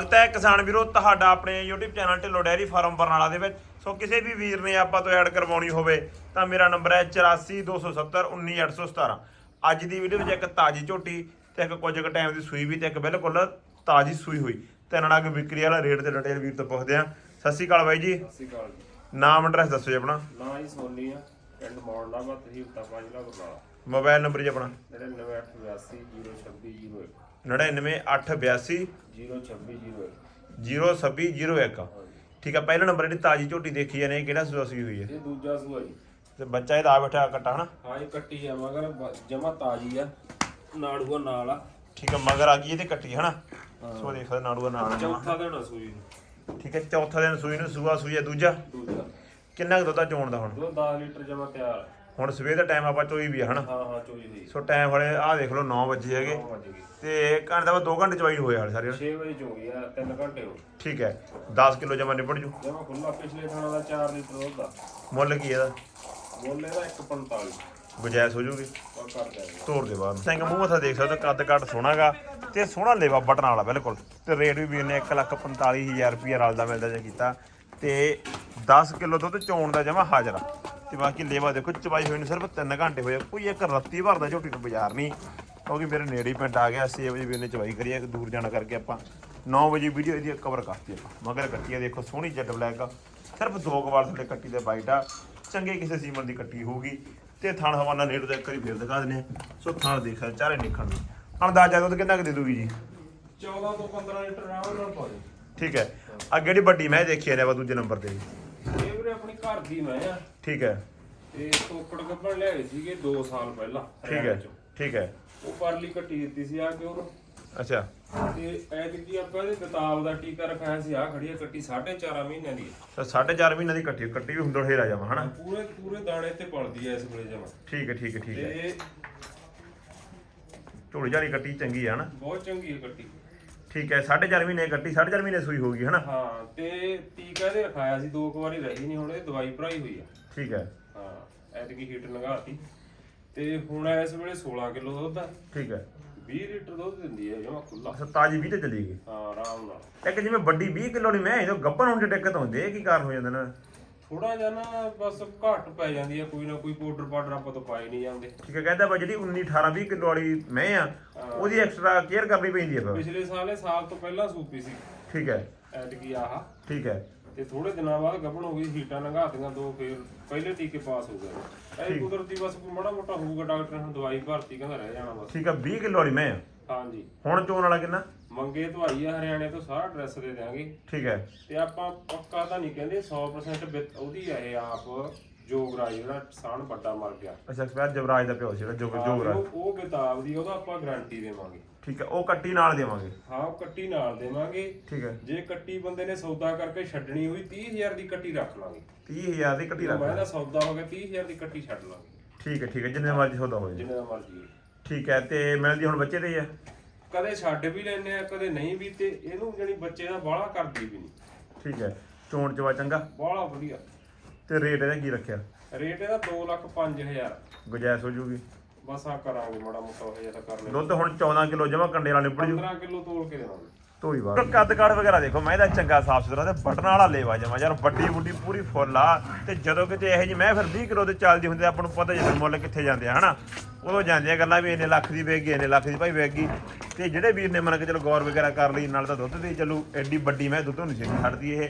ਸਵਾਗਤ ਹੈ ਕਿਸਾਨ ਵੀਰੋ ਤੁਹਾਡਾ ਆਪਣੇ YouTube channel Dhillon dairy farm Barnala ਦੇ ਵਿੱਚ। ਸੋ ਕਿਸੇ ਵੀ ਵੀਰ ਨੇ ਆਪਾਂ ਤੋਂ ਐਡ ਕਰਵਾਉਣੀ ਹੋਵੇ ਤਾਂ ਮੇਰਾ ਨੰਬਰ ਹੈ 8427191817 ਅੱਜ ਦੀ ਵੀਡੀਓ ਵਿੱਚ ਇੱਕ ਤਾਜੀ ਝੋਟੀ ਤੇ ਇੱਕ ਕੁਝ ਕੁ ਟਾਈਮ ਦੀ ਸੂਈ ਵੀ ਤੇ ਇੱਕ ਬਿਲਕੁਲ ਤਾਜੀ ਸੂਈ ਹੋਈ। ਤੇ ਨਾਲ ਅੱਗੇ ਵਿਕਰੀ ਵਾਲਾ ਰੇਟ ਤੇ ਡਿਟੇਲ ਵੀਰ ਤੋਂ ਪੁੱਛਦੇ ਆ ਸਤਿ ਸ਼੍ਰੀ ਅਕਾਲ ਬਾਈ ਜੀ। ਸਤਿ ਸ਼੍ਰੀ ਅਕਾਲ ਜੀ। ਨਾਮ ਐਡਰੈਸ ਦੱਸੋ ਜੀ ਆਪਣਾ। ਨਾਂ ਹੀ ਸੋਨੀ ਆ ਪਿੰਡ ਮੌੜਨਾਵਾ ਤਹਿਸੀਲ ਤਪਾ ਜ਼ਿਲ੍ਹਾ ਬਰਨਾਲਾ। ਮੋਬਾਈਲ ਨੰਬਰ ਜੀ ਆਪਣਾ। 9982 99882 02601 02601 ਠੀਕ ਹੈ ਪਹਿਲਾ ਨੰਬਰ ਜਿਹੜੀ ਤਾਜੀ ਝੋਟੀ ਦੇਖੀ ਜਾਨੇ ਕਿਹੜਾ ਸੂਆ ਸੂਈ ਹੋਈ ਹੈ? ਇਹ ਦੂਜਾ ਸੂਆ ਜੀ। ਤੇ ਬੱਚਾ ਇਹਦਾ ਆ ਬੈਠਾ ਕੱਟਾ ਹਨਾ? ਹਾਂ ਇਹ ਕੱਟੀ ਆ ਮਗਰ ਜਮਾ ਤਾਜੀ ਆ। ਨਾੜੂਆ ਨਾਲ ਆ। ਠੀਕ ਹੈ ਮਗਰ ਆ ਗਈ ਇਹਦੇ ਕੱਟੀ ਹਨਾ? ਸੋ ਦੇਖ ਸਕਦੇ ਨਾੜੂਆ ਨਾਲ ਆ। ਚੌਥਾ ਦੇਣਾ ਸੂਈ ਨੂੰ। ਠੀਕ ਹੈ ਚੌਥਾ ਦਿਨ ਸੂਈ ਨੂੰ ਸੂਆ ਸੂਈ ਹੈ ਦੂਜਾ? ਦੂਜਾ। ਕਿੰਨਾ ਕੁ ਦੁੱਧ ਚੋਣ ਦਾ ਹੁਣ? ਦੋ 10 ਲੀਟਰ ਜਮਾ ਤਿਆਰ ਆ। ਹੁਣ ਸਵੇਰ ਦਾ ਟਾਈਮ ਆਪਾਂ ਚੋਈ ਵੀ ਆ ਹਨਾ? ਹਾਂ ਹਾਂ ਚੋਈ ਹੋਈ। ਸੋ ਟਾਈਮ ਹਲੇ ਆਹ ਦੇਖ ਲਓ 9 ਵਜੇ ਹੈਗੇ। ਤੇ ਘੰਟੇ ਦਾ 2 ਘੰਟੇ ਚਵਾਈ ਹਾਲੇ ਸਾਰੇ 6 ਵਜੇ ਚੋਈ ਆ 3 ਘੰਟੇ ਹੋ ਠੀਕ ਹੈ 10 ਕਿਲੋ ਜਮਾ ਨਿਬੜ ਜੂ। ਜਮਾ ਖੁੱਲਾ ਪਿਛਲੇ ਥਾਣਾ ਦਾ 4 ਲੀਟਰ ਦੁੱਧ ਦਾ ਮੁੱਲ ਕੀ ਇਹਦਾ? ਮੁੱਲ ਇਹਦਾ 145 ਗੁਜਾਇਸ਼ ਹੋ ਜੂਗੀ? ਉਹ ਕਰ ਦਿਆਂਗੇ ਤੋਰ ਦੇ ਬਾਅਦ। ਸਿੰਘ ਮੂੰਹ ਮੱਥਾ ਦੇਖ ਸਕਦੇ ਹੋ, ਕੱਦ ਕੱਟ ਸੋਹਣਾਗਾ। ਤੇ ਸੋਹਣਾ ਲੇਵਾ ਬਟਨ ਵਾਲਾ ਬਿਲਕੁਲ। ਤੇ ਰੇਟ ਵੀ ਵੀਰ ਨੇ 145000 ਰੁਪਏ ਰਲਦਾ ਮਿਲਦਾ ਜੇ ਕੀਤਾ। ਤੇ 10 ਕਿਲੋ ਦੁੱਧ ਚੋਣ ਦਾ ਜਮਾ ਹਾਜ਼ਰ। ਆ ਤੇ ਬਾਕੀ ਲੇਵਾ ਦੇਖੋ ਚਵਾਈ ਹੋਈ ਨੂੰ ਸਿਰਫ 3 ਘੰਟੇ ਹੋਏ ਆ। ਕੋਈ ਇੱਕ ਰੱਤੀ ਭਰਦਾ ਝੋਟੀ ਨੂੰ ਬਾਜ਼ਾਰ ਨਹੀਂ। ਕਿਉਂਕਿ ਮੇਰੇ ਨੇੜੇ ਪਿੰਡ ਆ ਗਿਆ 6 ਵਜੇ ਵੀਰ ਨੇ ਚਵਾਈ ਕਰੀ ਆ ਦੂਰ ਜਾਣਾ ਕਰਕੇ ਆਪਾਂ 9 ਵਜੇ ਵੀਡੀਓ ਇਹਦੀ ਕਵਰ ਕਰਤੀ ਆਪਾਂ। ਮਗਰ ਕੱਟੀ ਆ ਦੇਖੋ ਸੋਹਣੀ ਜੱਟ ਬਲੈਕ ਸਿਰਫ ਦੋ ਵਾਰ ਤੁਹਾਡੇ ਕੱਟੀ ਦੇ ਬਾਈਟ ਆ। ਚੰਗੇ ਕਿਸੇ ਸੀਮਨ ਦੀ ਕੱਟੀ ਹੋਊਗੀ। ਤੇ ਥਣ ਹਵਾਨਾ ਨੇੜ ਦਾ ਇੱਕ ਵਾਰੀ ਫੇਰ ਦਿਖਾ ਦਿੰਦੇ ਆ। ਸੋ ਥਣ ਦੇਖ ਚਾਰੇ ਨਿਕਲਣ ਨੂੰ। ਅੰਦਾਜ਼ਾ ਦੁੱਧ ਕਿੰਨਾ ਕੁ ਦੇ ਦੂਗੀ ਜੀ? 14 ਤੋਂ 15 ਲੀਟਰ ਆਰਾਮ ਨਾਲ ਪਾ ਦੇ ਠੀਕ ਹੈ। ਅੱਗੇ ਜਿਹੜੀ ਵੱਡੀ ਮੈਂ ਦੇਖੀ ਨੇ ਵਾ ਦੂਜੇ ਨੰਬਰ ਤੇ। ਆਪਣੀ ਘਰ ਦੀ ਮੈਂ ਆ। ਠੀਕ ਹੈ। ਤੇ ਟੋਕੜ ਗੱਬਣ ਲਿਆਏ ਸੀਗੇ 2 ਸਾਲ ਪਹਿਲਾਂ ਠੀਕ ਹੈ। ਠੀਕ ਹੈ। ਉਹ ਪਰਲੀ ਕੱਟੀ ਦਿੱਤੀ ਸੀ ਆ ਕੇ ਅੱਛਾ। ਤੇ ਐਤਕੀ ਆਪਾਂ ਇਹਦੇ ਗਤਾਬ ਦਾ ਟੀਕਾ ਰਖਾਇਆ ਸੀ ਆ ਖੜੀ ਆ ਕੱਟੀ 4.5 ਮਹੀਨਿਆਂ ਦੀ। ਆ। ਤਾਂ ਸਾਢੇ ਚਾਰ ਮਹੀਨੇ ਦੀ ਕੱਟੀ ਕੱਟੀ ਵੀ ਹੁੰਦੜ ਹੇਰਾ ਜਾਵਾ ਹਨਾ? ਪੂਰੇ ਪੂਰੇ ਦਾਣੇ ਤੇ ਪਲਦੀ ਐ ਇਸ ਵੇਲੇ ਜਮਾ। ਠੀਕ ਹੈ ਠੀਕ ਹੈ ਠੀਕ ਹੈ। ਤੇ ਝੋਲੀ ਝਾਲੀ ਕੱਟੀ ਚੰਗੀ ਆ ਹਨਾ? ਬਹੁਤ ਚੰਗੀ ਹੈ ਕੱਟੀ। ਠੀਕ ਹੈ ਸਾਢੇ ਚਾਰ ਮਹੀਨੇ ਕੱਟੀ ਸਾਢੇ ਚਾਰ ਮਹੀਨੇ ਸੂਈ ਹੋਊਗੀ ਹਨਾ? ਹਾਂ ਤੇ ਟੀਕਾ ਇਹਦੇ ਰਖਾਇਆ ਸੀ ਦੋ ਕੁ ਵਾਰੀ ਰਹੀ ਨਹੀਂ ਹੁਣ ਇਹ ਦਵਾਈ ਭਰਾਈ ਹੋਈ ਆ। ਠੀਕ ਹੈ। ਹਾਂ ਐਤਕੀ ਹੀਟ ਲੰਘਾਤੀ। ਤੇ ਹੁਣ ਇਸ ਵੇਲੇ 16 ਕਿਲੋ ਦੁੱਧ ਆ। ਠੀਕ ਹੈ। 20 ਲੀਟਰ ਦੁੱਧ ਦਿੰਦੀ ਹੈ ਜਮਾ ਖੁੱਲਾ ਅੱਛਾ ਤਾਜੀ ਵੀ ਤੇ ਚਲੀ ਗਈ। ਹਾਂ ਆਰਾਮ ਨਾਲ। ਇੱਕ ਜਿਵੇਂ ਵੱਡੀ 20 ਕਿਲੋ ਦੀ ਮੈਂ ਇਹ ਗੱਬਨ ਹੋਣ ਦੀ ਦਿੱਕਤ ਹੁੰਦੀ ਹੈ ਇਹ ਕੀ ਕਾਰਨ ਹੋ ਜਾਂਦਾ ਨਾ? ਥੋੜਾ ਜਿਹਾ ਨਾ ਬਸ ਘੱਟ ਪੈ ਜਾਂਦੀ ਹੈ ਕੋਈ ਨਾ ਕੋਈ ਪਾਊਡਰ ਪਾਊਡਰ ਆਪਾਂ ਤੋਂ ਪਾਏ ਨਹੀਂ ਜਾਂਦੇ। ਠੀਕ ਹੈ ਕਹਿੰਦਾ ਵਾ ਜਿਹੜੀ 19 18 20 ਕਿਲੋ ਵਾਲੀ ਮੈਂ ਆ ਉਹਦੀ ਐਕਸਟਰਾ ਕੇਅਰ ਕਰਨੀ ਪੈਂਦੀ ਹੈ ਫਿਰ। ਪਿਛਲੇ ਸਾਲ ਇਹ ਸਾਲ ਤੋਂ ਪਹਿਲਾਂ ਸੂਪੀ ਸੀ। ਠੀਕ ਹੈ। ਐਤਕੀ ਆਹ। ਠੀਕ ਹੈ। ਤੇ ਥੋੜੇ ਦਿਨਾਂ ਬਾਅਦ ਗੱਭਣ ਹੋ ਗਈ ਹੀਟਾਂ ਲੰਘਾਤੀਆਂ ਦੋ ਫੇਰ ਪਹਿਲੇ ਟੀਕੇ ਪਾਸ ਹੋ ਗਏ। ਇਹ ਕੁਦਰਤੀ ਬਸ ਮਾੜਾ ਮੋਟਾ ਹੋਊਗਾ ਡਾਕਟਰ ਨੇ ਦਵਾਈ ਭਰਤੀ ਕਹਿੰਦਾ ਰਹਿ ਜਾਣਾ ਬਸ। ਠੀਕ ਹੈ 20 ਕਿਲੋ ਵਾਲੀ ਮੈਂ ਆ। ਹਾਂਜੀ। ਹੁਣ ਚੋਣ ਵਾਲਾ ਕਿੰਨਾ? ਮੰਗੇ ਧਵਾਈ ਆ ਹਰਿਆਣੇ ਤੋਂ ਸਾਰਾ ਐਡਰੈਸ ਦੇ ਦਿਆਂਗੇ। ਠੀਕ ਹੈ। ਤੇ ਆਪਾਂ ਪੱਕਾ ਤਾਂ ਨਹੀਂ ਕਹਿੰਦੇ 100% ਵਿੱਚ ਉਹਦੀ ਆ ਇਹ ਆਪ ਜੋਗਰਾਜ ਜਿਹੜਾ ਸਾਨ ਵੱਡਾ ਮਰ ਗਿਆ। ਅੱਛਾ ਐਕਸਪਾਇਰ ਜਵਰਾਜ ਦਾ ਪਿਓ ਸੀ ਜਿਹੜਾ ਜੋਗ ਜੋਗਰਾਜ। ਉਹ ਉਹ ਕਿਤਾਬ ਦੀ ਉਹਦਾ ਆਪਾਂ ਗਾਰੰਟੀ ਦੇਵਾਂਗੇ। ਠੀਕ ਹੈ ਉਹ ਕੱਟੀ ਨਾਲ ਦੇਵਾਂਗੇ। ਹਾਂ ਉਹ ਕੱਟੀ ਨਾਲ ਦੇਵਾਂਗੇ। ਠੀਕ ਹੈ। ਜੇ ਕੱਟੀ ਬੰਦੇ ਨੇ ਸੌਦਾ ਕਰਕੇ ਛੱਡਣੀ ਹੋਈ 30000 ਦੀ ਕੱਟੀ ਰੱਖ ਲਾਂਗੇ। 30000 ਦੀ ਕੱਟੀ ਰੱਖ ਮੈਂ ਦਾ ਸੌਦਾ ਹੋ ਗਿਆ 30000 ਦੀ ਕੱਟੀ ਛੱਡ ਲਾਂਗੇ। ਠੀਕ ਹੈ ਠੀਕ ਹੈ ਜਿੰਨੇ ਮਰਜ਼ੀ ਸੌਦਾ ਹੋਏ ਜਿੰਨੇ ਦਾ ਮਰਜ਼ੀ ਹੋਵੇ। ਠੀਕ ਹੈ ਤੇ ਮਿਲਦੀ ਹੁਣ ਬੱਚੇ ਤੇ ਹੀ ਹੈ ਕਦੇ ਛੱਡ ਵੀ ਲੈਨੇ ਆ ਕਦੇ ਨਹੀਂ ਵੀ ਤੇ ਇਹਨੂੰ ਜਣੀ ਬੱਚੇ ਦਾ ਬਾਹਲਾ ਕਰਦੀ ਵੀ ਨਹੀਂ। ਠੀਕ ਹੈ ਚੋਣ ਚਵਾ ਚੰਗਾ। ਬਾਹਲਾ ਵਧੀਆ। ਤੇ ਰੇਟ ਇਹਦਾ ਕੀ ਰੱਖਿਆ? ਰੇਟ ਇਹਦਾ 2 ਲੱਖ 5000 ਗੁਜਾਇਸ਼ ਹੋ ਜੂਗੀ। ਬਸ ਆ ਕਰਾਂਗੇ ਮਾੜਾ ਮੋਟਾ ਹੋ ਜਿਹਾ ਤਾਂ ਕਰ ਲੈ ਦੁੱਧ ਹੁਣ 14 ਕਿਲੋ ਜਮਾ ਕੰਡੇ ਵਾਲਾ ਨਿਬੜ ਜੂ। 15 ਕਿਲੋ ਤੋਲ ਕੇ ਦੇਵਾਂਗੇ। ਧੋਈ ਬਾਅਦ ਕੱਦ ਕਾੜ ਵਗੈਰਾ ਦੇਖੋ ਮੈਂ ਇਹਦਾ ਚੰਗਾ ਸਾਫ਼ ਸੁਥਰਾ ਤੇ ਬਟਨ ਵਾਲਾ ਲੇਵਾ ਜਮਾ। ਯਾਰ ਵੱਡੀ ਬੁੱਢੀ ਪੂਰੀ ਫੁੱਲ ਆ। ਤੇ ਜਦੋਂ ਕਿਤੇ ਇਹੋ ਜੀ ਮੈਂ ਫਿਰ 20 ਕਿਲੋ ਤੇ ਚੱਲਦੀ ਹੁੰਦੀ ਆ, ਆਪਾਂ ਨੂੰ ਪਤਾ ਜਦੋਂ ਮੁੱਲ ਕਿੱਥੇ ਜਾਂਦੇ ਆ ਹਨਾ? ਉਦੋਂ ਜਾਂਦੇ ਆ ਗੱਲਾਂ ਵੀ ਇੰਨੇ ਲੱਖ ਦੀ ਵੇਚ ਗਈ ਇੰਨੇ ਲੱਖ ਦੀ ਭਾਈ ਵੇਚ। ਗਈ ਤੇ ਜਿਹੜੇ ਵੀਰ ਨੇ ਮੰਨ ਕੇ ਚਲੋ ਗੌਰ ਵਗੈਰਾ ਕਰ ਲਈ ਨਾਲ ਤਾਂ ਦੁੱਧ ਦੇ ਚੱਲੂ ਐਡੀ ਵੱਡੀ ਮੈਂ ਦੁੱਧ ਨਹੀਂ ਛੇਤੀ ਛੱਡਦੀ ਇਹ।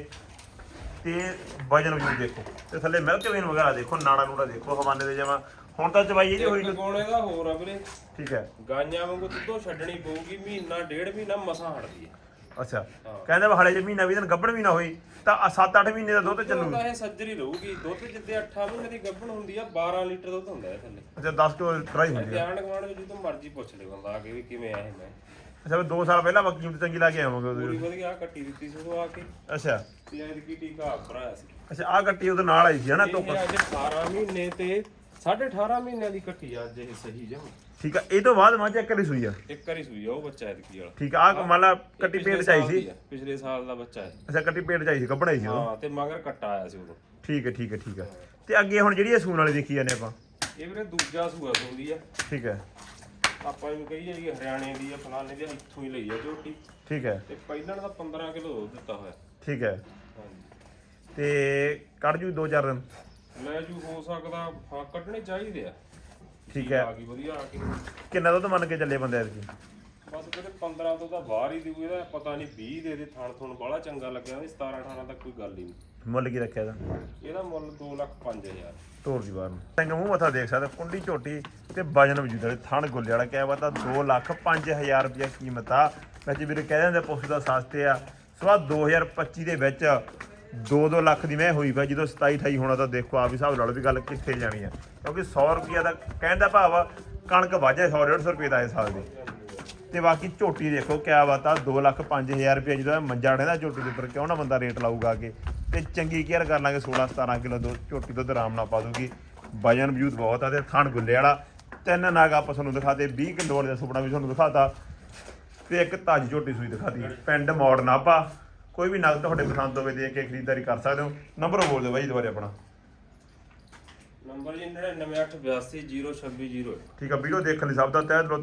ਤੇ ਵਜਨ ਵਜਨ ਦੇਖੋ ਤੇ ਥੱਲੇ ਮਿਲਕ ਵੇਨ ਵਗੈਰਾ ਦੇਖੋ ਨਾੜਾ ਨੂੜਾ ਦੇਖੋ ਹਵਾਨੇ ਦੇ ਜਮਾ। ਹੁਣ ਤਾਂ ਚਵਾਈ ਇਹਦੀ ਹੋਈ ਇੱਕ ਗੁਣ ਇਹਦਾ ਹੋਰ ਆ ਵੀਰੇ। ਠੀਕ ਹੈ। ਗਾਈਆਂ ਵਾਂਗੂ ਦੁੱਧੋਂ ਛੱਡਣੀ ਪਊਗੀ ਮਹੀਨਾ ਡੇਢ ਮਹੀਨਾ ਮਸਾਂ ਹਟਦੀ ਹੈ। ਅੱਛਾ। ਕਹਿੰਦੇ ਵਾ ਹਲੇ ਜੇ ਮਹੀਨਾ ਵੀ ਦਿਨ ਗੱਭਣ ਵੀ ਨਾ ਹੋਈ ਤਾਂ 7-8 ਮਹੀਨੇ ਦਾ ਦੁੱਧ ਚੱਲੂ। ਇਹ ਸੱਜਰੀ ਰਹੂਗੀ ਦੁੱਧ ਜਿੱਦੇ 8 ਮਹੀਨੇ ਦੀ ਗੱਭਣ ਹੁੰਦੀ ਆ 12 ਲੀਟਰ ਦੁੱਧ ਹੁੰਦਾ ਹੈ ਥੱਲੇ। ਅੱਛਾ 10 ਕਿਲੋ ਟਰਾਈ ਹੁੰਦੀ ਆ। ਧਿਆਨ ਗਵਾਂਡ ਜਦੋਂ ਮਰਜ਼ੀ ਪੁੱਛ ਲੈ ਬੰਦਾ ਆ ਕੇ ਵੀ ਕਿਵੇਂ ਆ ਇਹ ਮੈਂ। ਅੱਛਾ 2 ਸਾਲ ਪਹਿਲਾਂ ਬੱਕੀ ਕੀਮਤ ਚੰਗੀ ਲਾ ਕੇ ਆਵਾਂਗੇ ਉਹਦੇ ਪੂਰੀ ਵਧੀਆ ਕੱਟੀ ਦਿੱਤੀ ਸੀ ਉਦੋਂ ਆ ਕੇ। ਅੱਛਾ। ਤੇ ਐਤਕੀ ਟੀਕਾ ਭਰਾਇਆ ਸੀ। ਅੱਛਾ ਆ ਗੱਟੀ ਉਹਦੇ ਨਾਲ ਆਈ ਸੀ ਹਨਾ ਧੁੱਪ। ਇਹ ਅੱਜ 18 ਮਹੀਨੇ ਤੇ 18.5 ਮਹੀਨਿਆਂ ਦੀ ਕੱਟੀ ਆ ਅੱਜ ਇਹ ਸਹੀ ਜਮ ਠੀਕ ਆ ਇਹ ਤੋਂ ਬਾਅਦ ਮਾਂ ਚੈੱਕ ਕਰੀ ਸੂਈ ਆ। ਇੱਕ ਵਾਰੀ ਸੂਈ ਆ ਉਹ ਬੱਚਾ ਐਤਕੀ ਵਾਲਾ। ਠੀਕ ਆ ਆ ਮੰਨ ਲਾ ਕੱਟੀ ਪੇਟ ਚ ਆਈ ਸੀ। ਦੀ ਪਿਛਲੇ ਸਾਲ ਦਾ ਬੱਚਾ ਹੈ ਅੱਛਾ ਕੱਟੀ ਪੇਟ ਚ ਆਈ ਸੀ ਕੱਪੜਾ ਸੀ ਉਹ। ਹਾਂ ਤੇ ਮਗਰ ਕੱਟਾ ਆਇਆ ਸੀ ਉਦੋਂ। ਠੀਕ ਹੈ ਠੀਕ ਹੈ ਠੀਕ ਹੈ ਤੇ ਅੱਗੇ ਹੁਣ ਜਿਹੜੀ ਇਹ ਸੂਣ ਵਾਲੀ ਦੇਖੀ ਜਾਂਦੇ ਆਪਾਂ। ਇਹ ਵੀਰੇ ਦੂਜਾ ਸੂਆ ਸੂੰਦੀ ਆ। ਠੀਕ ਹੈ ਆਪਾਂ ਇਹਨੂੰ ਕਹੀ ਜਾਈਏ ਹਰਿਆਣੇ ਦੀ ਆ ਫਲਾਣੇ ਦੀ ਆ, ਇੱਥੋਂ ਹੀ ਲਈ ਆ ਝੋਟੀ। ਠੀਕ ਹੈ ਤੇ ਪਹਿਲਾਂ ਦਾ 15 ਕਿਲੋ ਦਿੱਤਾ ਹੋਇਆ। ਠੀਕ ਹੈ ਹਾਂਜੀ। ਤੇ ਕੱਢ ਜੂ 2-4 ਦਿਨ। ਲੈ ਜੂ ਹੋ ਸਕਦਾ ਹਾਂ ਕੱਢਣੇ ਚਾਹੀਦੇ ਆ। ਠੀਕ ਹੈ। ਆ ਗਈ ਵਧੀਆ ਆ ਕੇ ਕਿੰਨਾ ਦੁੱਧ ਮੰਨ ਕੇ ਚੱਲੇ ਬੰਦੇ ਐਤਕੀ? ਬਸ ਕਿਤੇ 15 ਤੋਂ ਤਾਂ ਬਾਹਰ ਹੀ ਦਿਊ ਇਹਦਾ ਪਤਾ ਨਹੀਂ 20 ਦੇ ਦੇ ਥਣ ਥਣ ਬਾਹਲਾ ਚੰਗਾ ਲੱਗਿਆ ਵੀ 17 18 ਤੱਕ ਕੋਈ ਗੱਲ ਹੀ ਨਹੀਂ। ਮੁੱਲ ਕੀ ਰੱਖਿਆ ਇਹਦਾ? ਇਹਦਾ ਮੁੱਲ 2 ਲੱਖ 5000 ਤੋਰ ਦੀ ਬਾਹਰ ਨੂੰ। ਸਿੰਘ ਮੂੰਹ ਮੱਥਾ ਦੇਖ ਸਕਦਾ ਕੁੰਡੀ ਝੋਟੀ ਤੇ ਵਜਨ ਵਜੂਦ ਵਾਲੇ ਥਣ ਗੁੱਲੇ ਵਾਲਾ ਕਿਹਾ ਵਾ 2 ਲੱਖ 5000 ਰੁਪਏ ਕੀਮਤ ਆ। ਵਿੱਚ ਵੀਰੇ ਕਹਿ ਦਿੰਦੇ ਪੁੱਛ ਦਾ ਸਸਤੇ ਆ ਸਵਾ 2025 ਦੇ ਵਿੱਚ 2-2 ਲੱਖ ਦੀ ਮੈਂ ਹੋਈ ਪਈ ਜਦੋਂ 27 28 ਹੋਣਾ ਤਾਂ ਦੇਖੋ ਆਪ ਹੀ ਹਿਸਾਬ ਨਾਲ ਲਓ ਵੀ ਗੱਲ ਕਿੱਥੇ ਜਾਣੀ ਆ। ਕਿਉਂਕਿ 100 ਰੁਪਿਆ ਦਾ ਕਹਿੰਦਾ ਭਾਵ ਆ, ਕਣਕ ਵਾਜੇ 100 150 ਰੁਪਏ ਦਾ ਇਸ ਸਾਲ ਦੇ। ਤੇ ਬਾਕੀ ਝੋਟੀ ਦੇਖੋ ਕਿਆ ਬਾਤ ਆ 2 ਲੱਖ 5000 ਰੁਪਏ ਜਦੋਂ ਇਹ ਮੰਜਾ ਡੇਦਾ ਝੋਟੀ ਦੇ ਉੱਪਰ ਕਿਉਂ ਨਾ ਬੰਦਾ ਰੇਟ ਲਾਊਗਾ ਅੱਗੇ। ਤੇ ਚੰਗੀ ਕੇਅਰ ਕਰ ਲਾਂਗੇ 16 17 ਕਿਲੋ ਦੋ ਝੋਟੀ ਦੁੱਧ ਆਰਾਮ ਨਾਲ ਪਾ ਦੂਗੀ। ਵਜਨ ਵਜੂਦ ਬਹੁਤ ਆ ਤੇ ਥਣ ਗੁੱਲੇ ਵਾਲਾ। ਤਿੰਨ ਨਾਗ ਆਪਾਂ ਤੁਹਾਨੂੰ ਦਿਖਾਤੇ 20 ਕਿਲੋ ਵਾਲੇ ਦਾ ਸੁਪਨਾ ਵੀ ਤੁਹਾਨੂੰ ਦਿਖਾਤਾ। ਤੇ ਇੱਕ ਤਾਜੀ ਝੋਟੀ ਸੂਈ ਦਿਖਾਤੀ ਪਿੰਡ ਮੋੜ ਨਾਭਾ। ਕੋਈ ਵੀ ਨਗ ਤੁਹਾਡੇ ਪਸੰਦ ਹੋਵੇ ਦੇ ਕੇ ਖਰੀਦਦਾਰੀ ਕਰ ਸਕਦੇ ਹੋ। ਨੰਬਰ ਬੋਲ ਦਿਓ ਬਾਈ ਦੁਬਾਰੇ ਆਪਣਾ। ਨੰਬਰ ਜੀ 9982802601 ਠੀਕ ਆ ਵੀਡੀਓ ਦੇਖਣ ਲਈ ਸਭ ਦਾ ਤਹਿ ਦਿਲੋਂ